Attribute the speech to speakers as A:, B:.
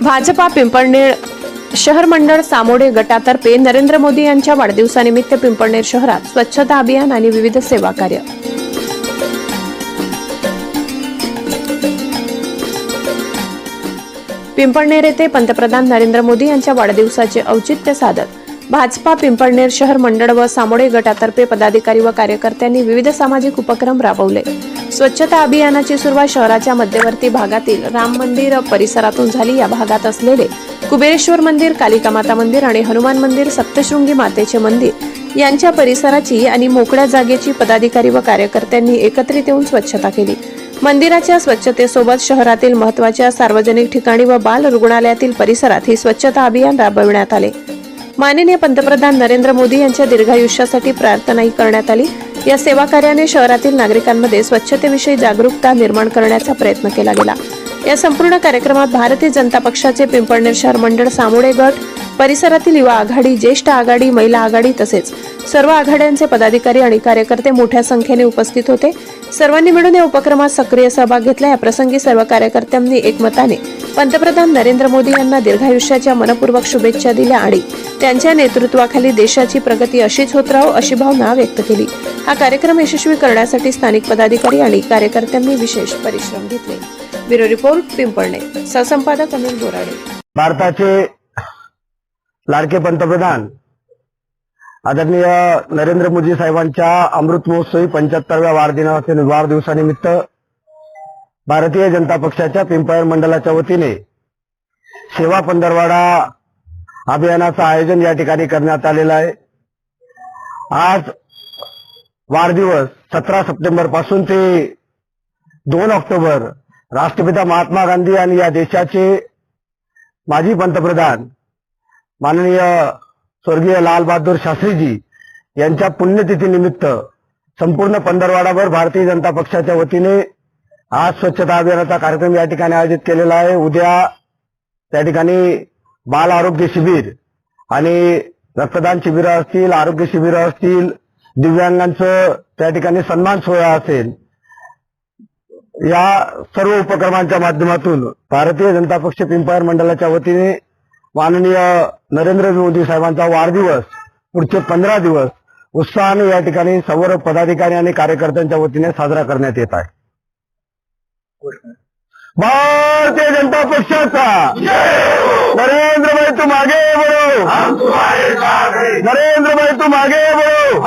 A: भाजपा पिंपळनेर शहर मंडळ सामोडे गटातर्फे नरेंद्र मोदी यांच्या वाढदिवसानिमित्त पिंपळनेर शहरात स्वच्छता अभियान आणि विविध सेवा कार्य. पिंपळनेर येथे पंतप्रधान नरेंद्र मोदी यांच्या वाढदिवसाचे औचित्य साधत भाजपा पिंपळनेर शहर मंडळ व सामोडे गटातर्फे पदाधिकारी व कार्यकर्त्यांनी विविध सामाजिक उपक्रम राबवले. स्वच्छता अभियानाची सुरुवात शहराच्या मध्यवर्ती भागातील राम मंदिर परिसरातून झाली. या भागात असलेले कुबेरेश्वर मंदिर कालिका माता मंदिर आणि हनुमान मंदिर सप्तशृंगी मातेचे मंदिर यांच्या परिसराची आणि मोकळ्या जागेची पदाधिकारी व कार्यकर्त्यांनी एकत्रित येऊन स्वच्छता केली. मंदिराच्या स्वच्छतेसोबत शहरातील महत्त्वाच्या सार्वजनिक ठिकाणी व बाल रुग्णालयातील परिसरात ही स्वच्छता अभियान राबविण्यात आले. माननीय पंतप्रधान नरेंद्र मोदी यांच्या दीर्घायुष्यासाठी प्रार्थनाही करण्यात आली. या सेवा कार्याने शहरातील नागरिकांमध्ये स्वच्छतेविषयी जागरूकता निर्माण करण्याचा प्रयत्न केला गेला. या संपूर्ण कार्यक्रमात भारतीय जनता पक्षाचे पिंपळनेर शहर मंडळ सामोडे गट परिसरातील युवा आघाडी ज्येष्ठ आघाडी महिला आघाडी तसेच सर्व आघाड्यांचे पदाधिकारी आणि कार्यकर्ते मोठ्या संख्येने उपस्थित होते. सर्वांनी मिळून या उपक्रमात सक्रिय सहभाग घेतला. या प्रसंगी सर्व कार्यकर्त्यांनी एकमताने पंतप्रधान नरेंद्र मोदी यांना दीर्घायुष्याच्या मनपूर्वक शुभेच्छा दिल्या आणि त्यांच्या नेतृत्वाखाली देशाची प्रगती अशीच होत राहो अशी भावना व्यक्त केली. हा कार्यक्रम यशस्वी करण्यासाठी स्थानिक पदाधिकारी आणि कार्यकर्त्यांनी विशेष परिश्रम घेतले. Bureau report Pimpalne. सहसंपादक Anil Borade.
B: भारताचे लाडके पंतप्रधान आदरणीय नरेंद्र मोदी साहेबांच्या अमृत महोत्सवी पंच्याहत्तरव्या वाढदिना वाढदिवसानिमित्त भारतीय जनता पक्षाच्या पिंपळ मंडळाच्या वतीने सेवा पंधरवाडा अभियानाचं आयोजन या ठिकाणी करण्यात आलेलं आहे. आज वाढदिवस सतरा सप्टेंबरपासून ते दोन ऑक्टोबर राष्ट्रपिता महात्मा गांधी आणि या देशाचे माजी पंतप्रधान माननीय स्वर्गीय लाल बहादूर शास्त्रीजी यांच्या पुण्यतिथीनिमित्त संपूर्ण पंधरवाडाभर भारतीय जनता पक्षाच्या वतीने आज स्वच्छता अभियानाचा कार्यक्रम या ठिकाणी आयोजित केलेला आहे. उद्या त्या ठिकाणी बाल आरोग्य शिबिर आणि रक्तदान शिबिरं असतील आरोग्य शिबिरं असतील दिव्यांगांचं त्या ठिकाणी सन्मान सोहळा असेल. या सर्व उपक्रमांच्या माध्यमातून भारतीय जनता पक्ष पिंपळ मंडळाच्या वतीने माननीय नरेंद्र मोदी साहेबांचा वाढदिवस पुढचे पंधरा दिवस उत्साहाने या ठिकाणी सर्व पदाधिकारी आणि कार्यकर्त्यांच्या वतीने साजरा करण्यात येत आहे. भारतीय जनता पक्षाचा नरेंद्र भाई तू मागे बढो नरेंद्र भाई तू मागे बढो